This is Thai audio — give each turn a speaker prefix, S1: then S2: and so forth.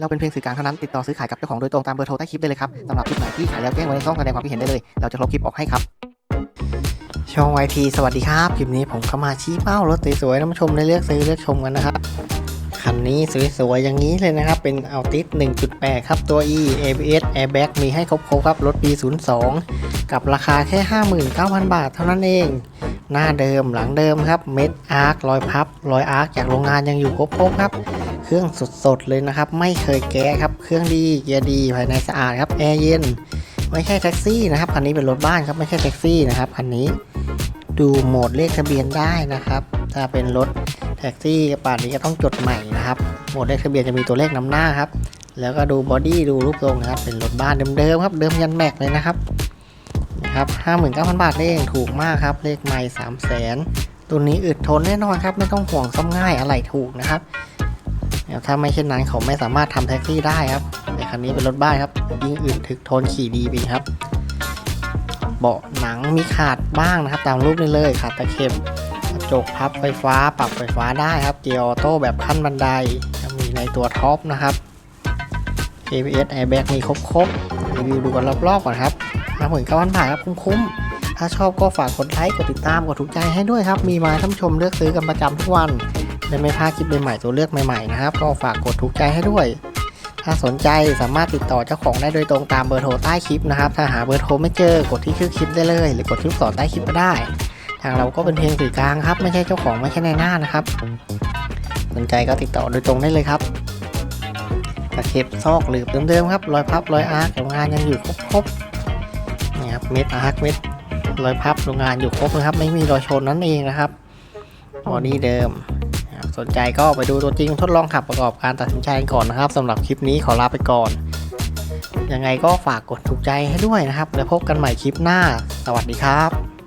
S1: เราเป็นเพียงสื่อกลางเท่านั้น ติดต่อซื้อขายกับเจ้าของโดยตรงตามเบอร์โทรใต้คลิปได้เลยครับสำหรับคลิปไหนที่ขายแล้วแจ้งไว้ในช่องแสดงความคิดเห็นได้เลย เราจะลบคลิปออกให้ครับ ช่องไอทีสวัสดีครับ คลิปนี้ผมก็มาชี้เป้ารถสวยๆนผู้ชมได้เลือกซื้อเลือกชมกันนะครับ คันนี้สวยๆอย่างนี้เลยนะครับ เป็น Altis 1.8 ครับ ตัว E ABS Airbag มีให้ครบๆครับ รถปี02 กับราคาแค่ 59,000 บาทเท่านั้นเอง หน้าเดิมหลังเดิมครับเม็ดอาร์ครอยพับรอยอาร์คจากโรงงานยังอยู่ครบๆครับ เครื่องสดๆเลยนะครับ ไม่เคยแก้ครับ เครื่องดีเกียร์ดีภายในสะอาดครับแอร์เย็นไม่ใช่แท็กซี่นะครับคันนี้เป็นรถบ้านครับไม่ใช่แท็กซี่นะครับคันนี้ดูโหมดเลขทะเบียนได้นะครับ ถ้าเป็นรถแท็กซี่ป่านนี้ก็ต้องจดใหม่นะครับโหมดเลขทะเบียนจะมีตัวเลขนำหน้าครับแล้วก็ดูบอดี้ดูรูปทรงนะครับเป็นรถบ้านเดิมๆครับเดิมยันแม็กเลยนะครับ ครับ 59,000 บาทเองถูกมากครับ เลขไม่3 0 0 0 0 0ตัวนี้อึดทนแน่นอนครับ ไม่ต้องห่วงซ่อมง่ายอะไรถูกนะครับแล้วถ้าไม่เช่นนั้นเขาไม่สามารถทำแท็กซี่ได้ครับแต่คันนี้เป็นรถบ้านครับยิ่งอึดถึกทนขี่ดีไปครับ เบาะหนังมีขาดบ้างนะครับ ตามรูปนี้เลยขาดตะเข็บกระจกพับไฟฟ้าปรับไฟฟ้าได้ครับ เกียร์ออโต้แบบขั้นบันไดมีในตัวท็อปนะครับ ABS airbag มีครบๆ รีวิวดูกันรอบๆก่อนครับห้าหมื่นก้าพันบาทครับคุ้มๆ ถ้าชอบก็ฝากกดไลค์ กดติดตาม กดถูกใจให้ด้วยครับ มีมาท่านชมเลือกซื้อกันประจำทุกวันและไม่พลาดคลิปใหม่ๆตัวเลือกใหม่ๆนะครับ ก็ฝากกดถูกใจให้ด้วย ถ้าสนใจสามารถติดต่อเจ้าของได้โดยตรงตามเบอร์โทรใต้คลิปนะครับ ถ้าหาเบอร์โทรไม่เจอกดที่ชื่อคลิปได้เลย หรือกดที่ลูกศรใต้คลิปก็ได้ ทางเราก็เป็นเพียงสื่อกลางครับ ไม่ใช่เจ้าของไม่ใช่ในหน้านะครับ สนใจก็ติดต่อโดยตรงได้เลยครับ เข็บซอกหลืบเดิมๆครับรอยพับรอยอาร์คโรงงานยังอยู่ครบๆนี่ครับเม็ดอาร์คเม็ดรอยพับโรงงานอยู่ครบนะครับ ไม่มีรอยชนนั่นเองนะครับบอดี้เดิมสนใจก็ไปดูตัวจริงทดลองขับประกอบการตัดสินใจกันก่อนนะครับสำหรับคลิปนี้ขอลาไปก่อน ยังไงก็ฝากกดถูกใจให้ด้วยนะครับ แล้วพบกันใหม่คลิปหน้า สวัสดีครับ